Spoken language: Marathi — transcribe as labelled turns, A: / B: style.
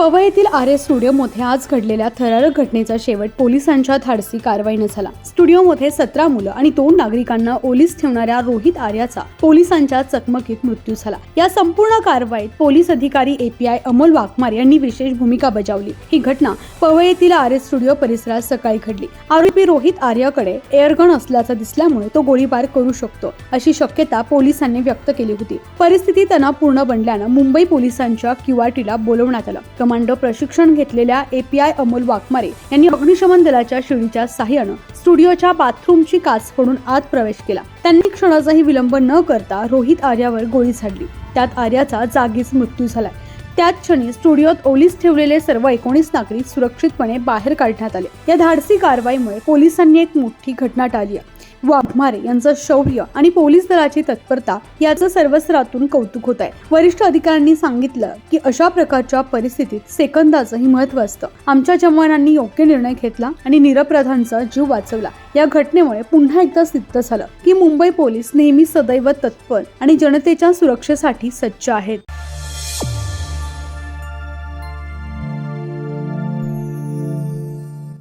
A: पवई येथील आर एस स्टुडिओमध्ये आज घडलेल्या थरारक घटनेचा शेवट पोलिसांच्या धाडसी कारवाईनं झाला. स्टुडिओमध्ये सतरा मुलं आणि दोन नागरिकांना ओलीस ठेवणाऱ्या रोहित आर्याचा पोलिसांच्या चकमकीत मृत्यू झाला. या संपूर्ण कारवाईत पोलीस अधिकारी एपीआय अमोल वाघमार यांनी विशेष भूमिका बजावली. ही घटना पवई येथील आर एस स्टुडिओ परिसरात सकाळी घडली. आरोपी रोहित आर्याकडे एअरगन असल्याचं दिसल्यामुळे तो गोळीबार करू शकतो अशी शक्यता पोलिसांनी व्यक्त केली होती. परिस्थिती तणावपूर्ण बनल्यानं मुंबई पोलिसांच्या क्यूआरटीला बोलवण्यात आलं. कमांडो प्रशिक्षण घेतलेल्या एपीआय अमोल वाघमारे यांनी अग्निशमन दलाच्या शिडीच्या साह्यानं स्टुडिओच्या बाथरूमची काच फोडून आत प्रवेश केला. त्यांनी क्षणाचाही विलंब न करता रोहित आर्यावर गोळी झाडली. त्यात आर्याचा जागीच मृत्यू झालाय त्याच क्षणी स्टुडिओत ओलीस ठेवलेले सर्व एकोणीस नागरिक सुरक्षितपणे बाहेर काढण्यात आले. या धाडसी कारवाईमुळे पोलिसांनी एक मोठी घटना टाळली आहे. वाघमारे यांचं शौर्य आणि पोलीस दलाची तत्परता याचं सर्वस्रातून कौतुक होत आहे वरिष्ठ अधिकाऱ्यांनी सांगितलं की अशा प्रकारच्या परिस्थितीत सेकंदाचंही महत्त्व असतं. आमच्या जवानांनी योग्य निर्णय घेतला आणि निरपराधांचा जीव वाचवला. या घटनेमुळे पुन्हा एकदा सिद्ध झालं की मुंबई पोलीस नेहमी सदैव तत्पर आणि जनतेच्या सुरक्षेसाठी सज्ज आहेत.